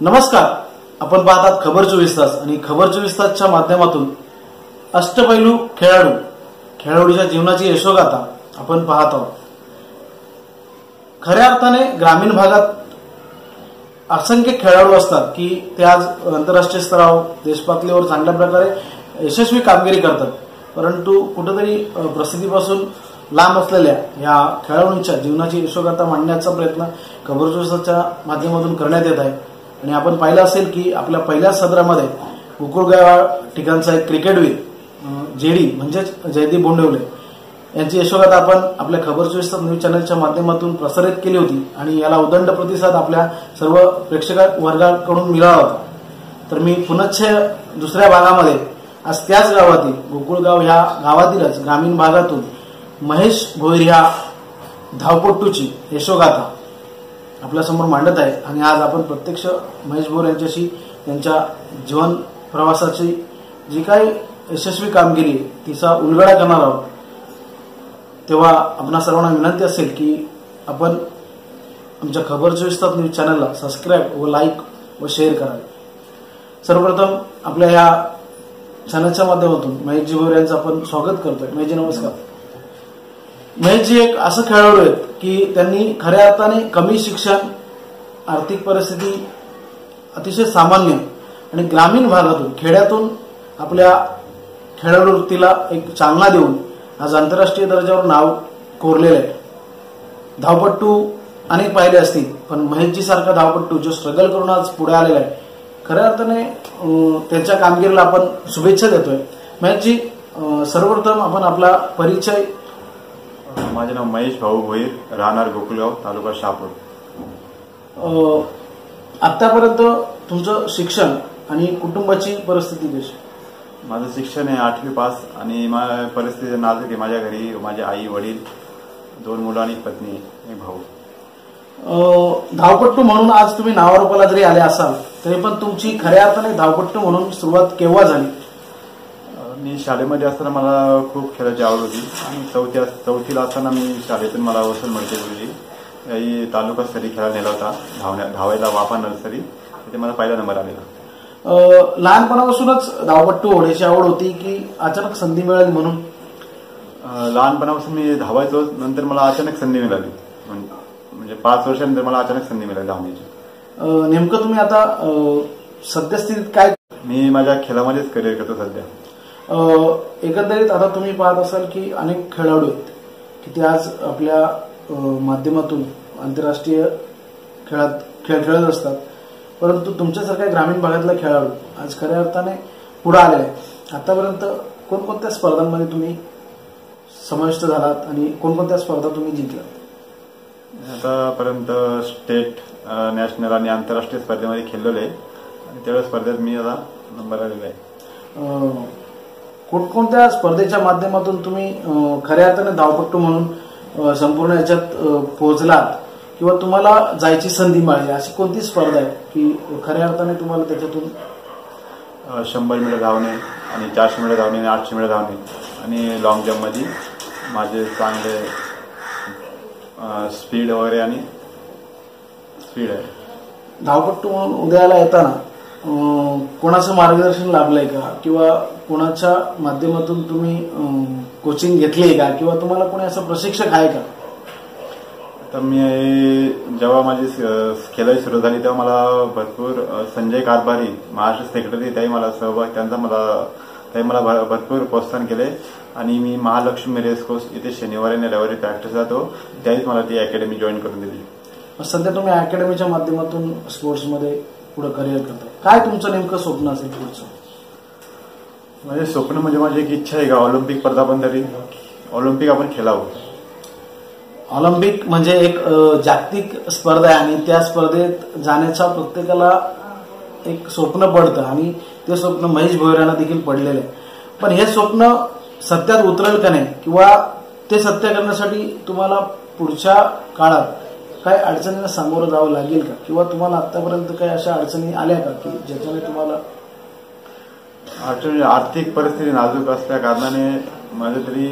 नमस्कार. आपण पाहतात खबर चोवीस तास आणि खबर चोवीस तासच्या माध्यमातून अष्टपैलू खेळाडू खेळाडूच्या जीवनाची यशोगाथा आपण पाहत आहोत. खऱ्या अर्थाने ग्रामीण भागात असंख्य खेळाडू असतात की ते आज आंतरराष्ट्रीय स्तरावर देशपातळीवर चांगल्या प्रकारे यशस्वी कामगिरी करतात. परंतु कुठेतरी प्रसिद्धीपासून लांब असलेल्या या खेळाडूंच्या जीवनाची यशोगाथा मांडण्याचा प्रयत्न खबर चोवीसच्या माध्यमातून करण्यात येत आहे. आणि आपण पाहिलं असेल की आपल्या पहिल्याच सदरामध्ये कुकुळगाव ठिकाणचा एक क्रिकेटवीर जेडी म्हणजेच जयदीप बोंडवले यांची यशोगाथा आपण आपल्या खबर चोवीस न्यूज चॅनलच्या माध्यमातून प्रसारित केली होती आणि याला उदंड प्रतिसाद आपल्या सर्व प्रेक्षक वर्गाकडून मिळाला होता. तर मी पुनच्छ दुसऱ्या भागामध्ये आज त्याच गावातील गोकुळगाव ह्या गावातीलच ग्रामीण भागातून महेश भोईर ह्या धावपट्टूची यशोगाथा आपल्यासमोर मांडत आहे आणि आज आपण प्रत्यक्ष महेश भोर यांच्याशी त्यांच्या जीवन प्रवासाची जी काही यशस्वी कामगिरी आहे, तिचा उलगडा करणार आहोत. तेव्हा आपणा सर्वांना विनंती असेल की आपण आमच्या खबर चोवीस तास न्यूज चॅनलला सबस्क्राईब व लाईक व शेअर करावे सर्वप्रथम आपल्या ह्या चॅनलच्या माध्यमातून महेशजी भोर यांचं आपण स्वागत करतोय. महेशजी नमस्कार. महेशजी एक असं खेळाडू आहेत की त्यांनी खऱ्या अर्थाने कमी शिक्षण आर्थिक परिस्थिती अतिशय सामान्य आणि ग्रामीण भागातून खेड्यातून आपल्या खेळाडू वृत्तीला एक चालना देऊन आज आंतरराष्ट्रीय दर्जावर नाव कोरलेलं आहे. धावपट्टू अनेक पाहिले असतील पण महेशजी सारखा धावपट्टू जो स्ट्रगल करून आज पुढे आलेला आहे खऱ्या अर्थाने त्यांच्या कामगिरीला आपण शुभेच्छा देतोय. महेशजी सर्वप्रथम आपण आपला परिचय माझे नाव महेश भाऊ भोईर राहणार गोकुलगाव तालुका शहापूर. आतापर्यंत तुमचं शिक्षण आणि कुटुंबाची परिस्थिती कशी? माझं शिक्षण आहे आठवी पास आणि मा- परिस्थिती नाजूक आहे. माझ्या घरी माझे आई वडील दोन मुलं आणि पत्नी एक भाऊ. धावपट्टू म्हणून आज तुम्ही नावारूपाला जरी आले असाल तरी पण तुमची खऱ्या अर्थाने धावपट्टू म्हणून सुरुवात केव्हा झाली? मी शाळेमध्ये असताना मला खूप खेळायची आवड होती. आणि चौथ्या चौथीला असताना मी शाळेतून मला वसंत मडके गुरुजी याही तालुका स्तरी खेळायला नेला होता. धावण्या धावायला वापा नर्सरी. तिथे मला पहिला नंबर आलेला. लहानपणापासूनच धावपट्टू होण्याची आवड होती की अचानक संधी मिळाली म्हणून? लहानपणापासून मी धावायचो. नंतर मला अचानक संधी मिळाली. म्हण- म्हणजे पाच वर्षानंतर मला अचानक संधी मिळाली धावण्याची. नेमकं तुम्ही आता सद्यस्थितीत काय? मी माझ्या खेळामध्येच करिअर करतो सध्या. एकंदरीत आता तुम्ही पाहत असाल की अनेक खेळाडू आहेत की ते आज आपल्या माध्यमातून आंतरराष्ट्रीय खेळात खेळ खेळत असतात. परंतु तुमच्यासारख्या ग्रामीण भागातला खेळाडू आज खऱ्या अर्थाने पुढे आलेला आहे. आतापर्यंत कोणकोणत्या स्पर्धांमध्ये तुम्ही समाविष्ट झालात आणि कोणकोणत्या स्पर्धा तुम्ही जिंकलात? आतापर्यंत स्टेट नॅशनल आणि आंतरराष्ट्रीय स्पर्धेमध्ये खेळलेलो आहे. आणि तेवढ्या स्पर्धेत मी आता नंबर आलेला आहे. कोणकोणत्या स्पर्धेच्या माध्यमातून तुम्ही खऱ्या अर्थाने धावपट्टू म्हणून संपूर्ण याच्यात पोहोचलात? किंवा तुम्हाला जायची संधी मिळाली? अशी कोणती स्पर्धा आहे की खऱ्या अर्थाने तुम्हाला त्याच्यातून शंभर मीटर धावणे आणि चारशे मीटर धावणे आणि आठशे मीटर धावणे आणि लॉंग जम्पमध्ये माझे चांगले स्पीड वगैरे आणि स्पीड आहे. धावपट्टू म्हणून उदयाला येताना कोणाचं मार्गदर्शन लाभलंय का? किंवा कोणाच्या माध्यमातून तुम्ही कोचिंग घेतली का? किंवा तुम्हाला कोणी असं प्रशिक्षक आहे का? तर मी जेव्हा माझी खेळायला सुरू झाली तेव्हा मला भरपूर संजय कारभारी महाराष्ट्र सेक्रेटरी त्याही मला सहभाग त्यांचा मला त्याही मला भर- भरपूर प्रोत्साहन केले. आणि मी महालक्ष्मी रेस कोर्स इथे शनिवारी आणि रविवारी प्रॅक्टिस जातो. त्याहीच मला ती अकॅडमी जॉईन करून दिली. मग सध्या तुम्ही अकॅडमीच्या माध्यमातून स्पोर्ट्समध्ये पुढे करिअर करता. काय तुमचं नेमकं स्वप्न असेल पुढचं? माझे स्वप्न म्हणजे माझी एक इच्छा आहे का? ऑलिम्पिक पदार्पण तरी. ऑलिम्पिक आपण खेळावं. ऑलिम्पिक म्हणजे एक जागतिक स्पर्धा आहे आणि त्या स्पर्धेत जाण्याचा प्रत्येकाला एक स्वप्न पडतं आणि ते स्वप्न महेश भोयरांना देखील पडलेलं आहे. पण हे स्वप्न सत्यात उतरेल का नाही? किंवा ते सत्य करण्यासाठी तुम्हाला पुढच्या काळात काय अडचणींना सामोरं जावं लागेल का? किंवा तुम्हाला आतापर्यंत काही अशा अडचणी आल्या का की ज्याच्याने तुम्हाला अडचण आर्थिक परिस्थिती नाजूक असल्या कारणाने माझे तरी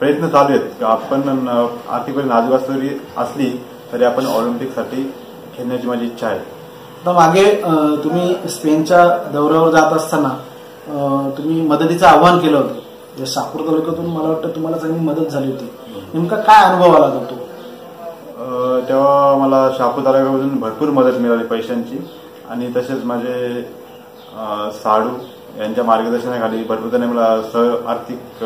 प्रयत्न चालू आहेत. की आपण आर्थिक परिस्थिती नाजूक असली असली तरी आपण ऑलिम्पिकसाठी खेळण्याची माझी इच्छा आहे. आता मागे तुम्ही स्पेनच्या दौऱ्यावर जात असताना तुम्ही मदतीचं आव्हान केलं होतं. शहापूर तालुक्यातून मला वाटतं तुम्हाला चांगली मदत झाली होती. नेमका काय अनुभव आला तो? तेव्हा मला शहापूर तालुक्यामधून भरपूर मदत मिळाली पैशांची. आणि तसेच माझे साडू यांच्या मार्गदर्शनाखाली भरपूर त्यांनी मला सह आर्थिक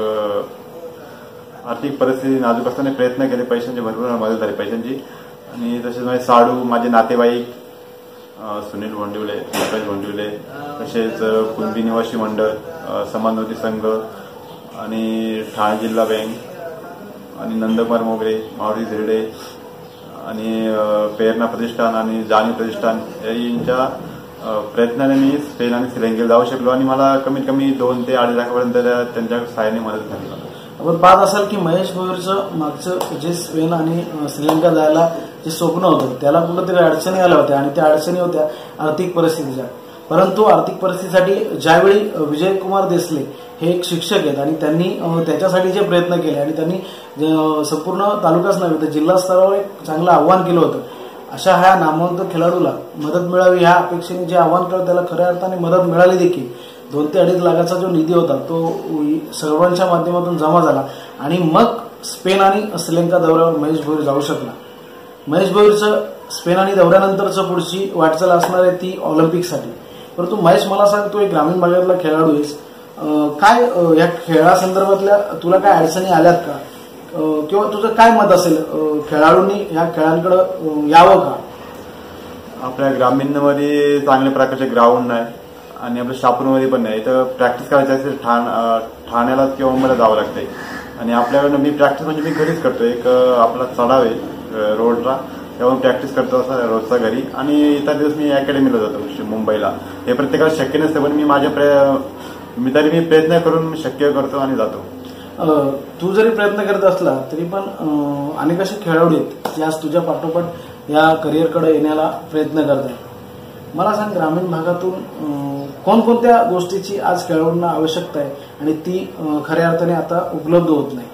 आर्थिक परिस्थिती नाजूक असताना प्रयत्न केले. पैशांची भरपूर मदत झाली पैशांची. आणि तसेच माझे साडू माझे नातेवाईक सुनील भोंडिवले प्रकाश भोंडिवले तसेच अ, कुणबी निवासी मंडळ अ, समाजनोती संघ आणि ठाणे जिल्हा बँक आणि नंदकुमार मोगरे मावळी झिरडे आणि प्रेरणा प्रतिष्ठान आणि जाणीव प्रतिष्ठान यांच्या प्रयत्नाने मी स्पेन आणि श्रीलंकेला जाऊ शकलो आणि मला कमीत कमी दोन ते अडीच लाखापर्यंत त्या- त्यांच्या सहाय्याने मदत झाली. आपण पाहत असाल की महेश भोईरचं मागचं जे स्पेन आणि श्रीलंका जायला जे स्वप्न होतं त्याला कुठंतरी अडचणी आल्या होत्या आणि त्या अडचणी होत्या आर्थिक परिस्थितीच्या. परंतु आर्थिक परिस्थितीसाठी ज्यावेळी विजयकुमार देसले हे एक शिक्षक आहेत आणि त्यांनी त्याच्यासाठी जे प्रयत्न केले आणि त्यांनी संपूर्ण तालुकाच नव्हे तर जिल्हा स्तरावर एक चांगलं आव्हान केलं होतं. अशा ह्या नामवंत खेळाडूला मदत मिळावी ह्या अपेक्षेने जे आव्हान केलं त्याला खऱ्या अर्थाने मदत मिळाली देखील. दोन ते अडीच लाखाचा जो निधी होता तो सर्वांच्या माध्यमातून जमा झाला. आणि मग स्पेन आणि श्रीलंका दौऱ्यावर महेश भोईर जाऊ शकला. महेश भोईरचं स्पेन आणि दौऱ्यानंतरचं पुढची वाटचाल असणार आहे ती ऑलिम्पिकसाठी. परंतु महेश मला सांग तू एक ग्रामीण भागातला खेळाडू आहेस. काय या खेळासंदर्भातल्या तुला काय अडचणी आल्यात का? किंवा तुझं काय मत असेल खेळाडूंनी या खेळांकडे यावं का? आपल्या ग्रामीणमध्ये चांगल्या प्रकारचे ग्राउंड नाही आणि आपल्या शापूरमध्ये पण नाही. तर प्रॅक्टिस करायची असेल ठाण ठाण्याला किंवा मुंबईला जावं लागतंय. आणि आपल्याकडनं मी प्रॅक्टिस म्हणजे मी घरीच करतो. एक आपला चढाव आहे रोडला तेव्हा प्रॅक्टिस करतो असा रोजचा घरी. आणि इतर दिवस मी अकॅडमीला जातो मुंबईला. हे प्रत्येकाला शक्य नसतं पण मी माझ्या मी तरी मी प्रयत्न करून शक्य करतो आणि जातो. तू जरी प्रयत्न करत असला तरी पण अनेक असे खेळाडू आहेत आज तुझ्या पाठोपाठ या करिअरकडे येण्याला प्रयत्न करत आहेत मला सांग ग्रामीण भागातून कोणकोणत्या गोष्टीची आज खेळाडूंना आवश्यकता आहे आणि ती खऱ्या अर्थाने आता उपलब्ध होत नाही?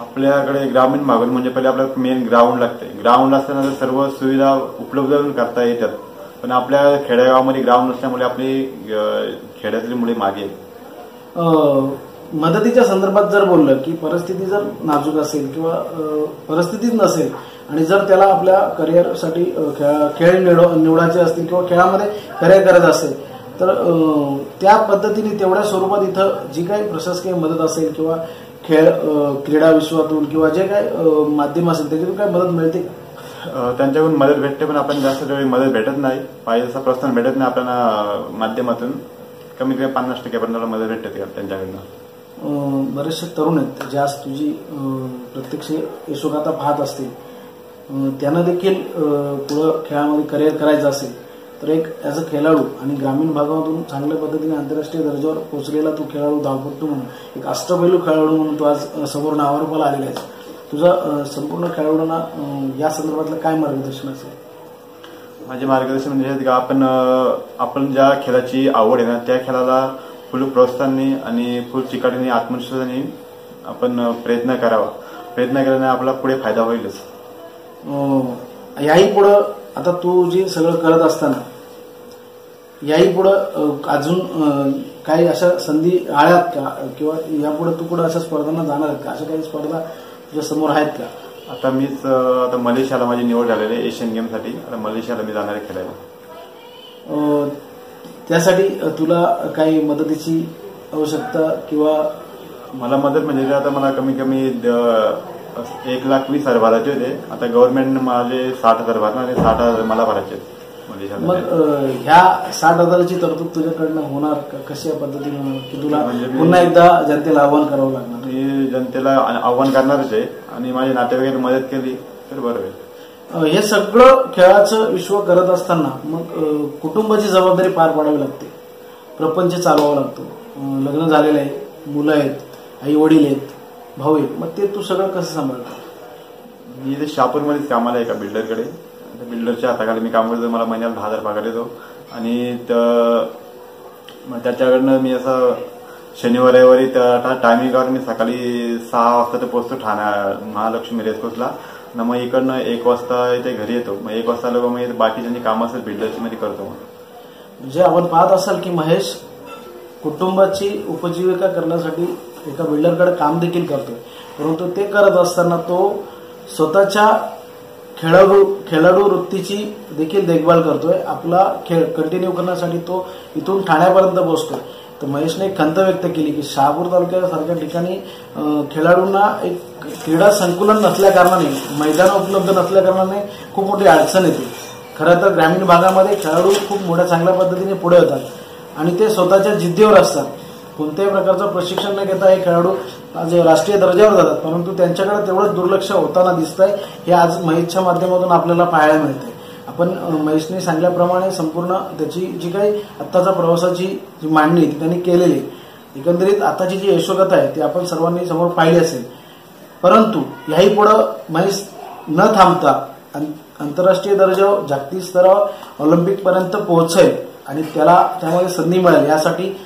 आपल्याकडे ग्रामीण भागात म्हणजे पहिले आपल्याला मेन ग्राउंड लागते ग्राउंड असताना सर्व सुविधा उपलब्ध करता येतात. पण आपल्या खेडेगावामध्ये ग्राउंड नसल्यामुळे आपली खेड्यातली मुले मागे आहेत. मदतीच्या संदर्भात जर बोललं की परिस्थिती जर नाजूक असेल किंवा परिस्थितीच नसेल आणि जर त्याला आपल्या करिअरसाठी खेळ- निवडायचे असतील किंवा खेळामध्ये करिअर करायचं असेल तर त्या पद्धतीने तेवढ्या स्वरूपात इथं जी काही प्रशासकीय मदत असेल किंवा खेळ क्रीडा विश्वातून किंवा जे काही माध्यम असेल त्याच्यातून काय मदत मिळते का त्यांच्याकडून मदत भेटते पण आपण जास्त वेळी मदत भेटत नाही. पाहिजे तसा प्रोत्साहन भेटत नाही आपल्याला माध्यमातून. कमीत कमी पन्नास टक्क्यापर्यंत मदत भेटते त्यांच्याकडनं. बरेचसे तरुण आहेत जे आज तुझी प्रत्यक्ष यशोगाथा पाहत असतील. त्यांना देखील पुढं खेळामध्ये करिअर करायचं असेल तर एक ॲज अ खेळाडू आणि ग्रामीण भागामधून चांगल्या पद्धतीने आंतरराष्ट्रीय दर्जावर पोहोचलेला तो खेळाडू धावपट्टू म्हणून एक अष्टपैलू खेळाडू म्हणून तो आज अं, समोर नावारूपाला आलेला आहे. तुझं संपूर्ण खेळाडूंना या संदर्भातलं काय मार्गदर्शन असेल? माझे मार्गदर्शन म्हणजे की आपण आपण ज्या खेळाची आवड आहे ना त्या खेळाला फुल प्रोत्साहनाने आणि फुल चिकाटीने आत्मविश्वासाने आपण प्रयत्न करावा. प्रयत्न केल्याने आपला पुढे फायदा होईलच. याही पुढं आता तू जे सगळं करत असताना याही पुढं अजून काही अशा संधी आळ्यात का? किंवा यापुढे तू पुढे अशा स्पर्धांना जाणार आहेत का? अशा काही स्पर्धा तुझ्या समोर आहेत का आता मीच आता मलेशियाला माझी निवड झालेली आहे एशियन गेमसाठी आता मलेशियाला मी जाणार आहे खेळायला. त्यासाठी तुला काही मदतीची आवश्यकता किंवा मला मदत म्हणजे आता मला कमी कमी द- एक लाख वीस हजार भरायचे होते. आता गव्हर्नमेंट माझे साठ हजार भरणार आणि साठ हजार मला भरायचे आहेत. मग मलेशियाला अं, ह्या साठ हजाराची तरतूद तुझ्याकडनं होणार कशा पद्धतीने? होणार की तुला म्हणजे पुन्हा एकदा जनतेला आव्हान करावं लागणार? मी जनतेला आव्हान करणारच आहे. आणि माझ्या नातेवाईकांनी मदत केली तर बरं होईल. हे सगळं खेळाचं विश्व करत असताना मग कुटुंबाची जबाबदारी पार पाडावी लागते. प्रपंच चालवावा लागतो. लग्न झालेलं आहे मुलं आहेत आई वडील आहेत भाऊ आहेत. मग ते तू सगळं कसं सांभाळतो मी इथे शापूरमध्येच कामाला आहे एका बिल्डरकडे म्हणजे बिल्डरच्या हाताखाली मी काम करतो मला महिन्याला दहा हजार पगार येतो. आणि मग त्याच्याकडनं मी असं शनिवार रविवारी त्या टायमिंगवर मी सकाळी सहा वाजता ते पोहोचतो ठाणा महालक्ष्मी रेसकोर्सला न मग इकडनं एक वाजता इथे घरी येतो. मग एक वाजता लोक मग बाकीच्यांची कामं असेल बिल्डरची मध्ये करतो मग. म्हणजे आपण पाहत असाल की महेश कुटुंबाची उपजीविका करण्यासाठी एका बिल्डरकडे काम देखील करतोय. परंतु ते करत असताना तो स्वतःच्या खेळाडू खेळाडू वृत्तीची देखील देखभाल करतोय. आपला खेळ कंटिन्यू करण्यासाठी तो इथून ठाण्यापर्यंत पोहोचतोय. तर महेशने एक खंत व्यक्त केली की शहापूर तालुक्यासारख्या ठिकाणी खेळाडूंना एक क्रीडा संकुलन नसल्या कारणाने मैदान उपलब्ध नसल्या कारणाने खूप मोठी अडचण येते. खरं तर ग्रामीण भागामध्ये खेळाडू खूप मोठ्या चांगल्या पद्धतीने पुढे होतात आणि ते स्वतःच्या जिद्दीवर असतात. कोणत्याही प्रकारचं प्रशिक्षण न घेता हे खेळाडू आज राष्ट्रीय दर्जावर जातात. परंतु त्यांच्याकडे तेवढं दुर्लक्ष होताना दिसतंय. हे आज महेशच्या माध्यमातून आपल्याला पाहायला मिळतंय. आपण महेशने सांगल्याप्रमाणे संपूर्ण त्याची जी काही आत्ताचा प्रवासाची जी मांडणी त्यांनी केलेली एकंदरीत आताची जी यशोगाथा आहे ती आपण सर्वांनी समोर पाहिली असेल. परंतु याही पुढं महेश न थांबता आंतरराष्ट्रीय दर्जावर जागतिक स्तरावर ऑलिम्पिक पर्यंत पोहोचेल आणि त्याला त्यामध्ये संधी मिळेल. यासाठी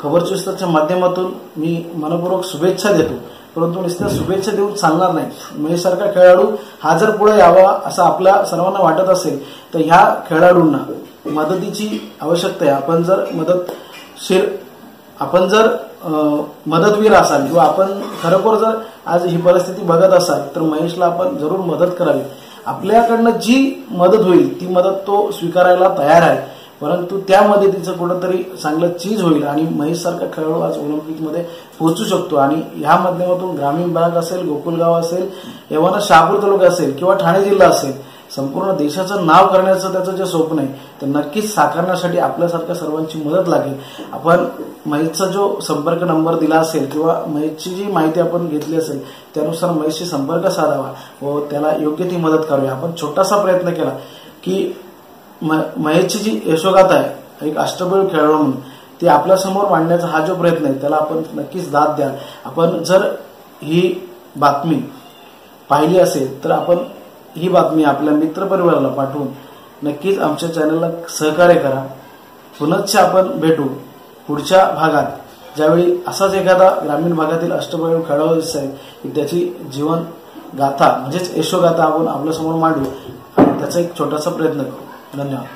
खबर माध्यमातून मी मनपूर्वक शुभेच्छा देतो. परंतु नुसत्या शुभेच्छा देऊन चालणार नाही. महेश सारखा खेळाडू हा जर पुढे यावा असं आपल्या सर्वांना वाटत असेल तर ह्या खेळाडूंना मदतीची आवश्यकता आहे. आपण जर मदतशीर आपण जर मदतवीर असाल किंवा आपण खरोखर जर आज ही परिस्थिती बघत असाल तर महेशला आपण जरूर मदत करावी. आपल्याकडनं जी मदत होईल ती मदत तो स्वीकारायला तयार आहे. परंतु त्यामध्ये तिचं कुठंतरी चांगलं चीज होईल आणि महेश सारखा खेळाडू आज ऑलिम्पिकमध्ये पोहोचू शकतो. आणि ह्या माध्यमातून ग्रामीण भाग असेल गोकुलगाव असेल एव्हाना शहापूर तालुका असेल किंवा ठाणे जिल्हा असेल संपूर्ण देशाचं नाव करण्याचं त्याचं जे स्वप्न आहे ते नक्कीच साकारण्यासाठी आपल्यासारख्या सर्वांची मदत लागेल. आपण महेशचा जो संपर्क नंबर दिला असेल किंवा महेशची जी माहिती आपण घेतली असेल त्यानुसार महेशशी संपर्क साधावा व त्याला योग्य ती मदत करावी आपण छोटासा प्रयत्न केला की महेशची जी यशोगाथा आहे एक अष्टबळ खेळाडू म्हणून ती आपल्यासमोर मांडण्याचा हा जो प्रयत्न आहे त्याला आपण नक्कीच दाद द्या आपण जर ही बातमी पाहिली असेल तर आपण ही बातमी आपल्या मित्रपरिवाराला पाठवून नक्कीच आमच्या चॅनलला सहकार्य करा. पुनश्च आपण भेटू पुढच्या भागात. ज्यावेळी असाच एखादा ग्रामीण भागातील अष्टबळ खेळाडू दिसत की त्याची जीवन गाथा म्हणजेच यशोगाथा आपण आपल्यासमोर मांडू आणि त्याचा एक छोटासा प्रयत्न करू. 真的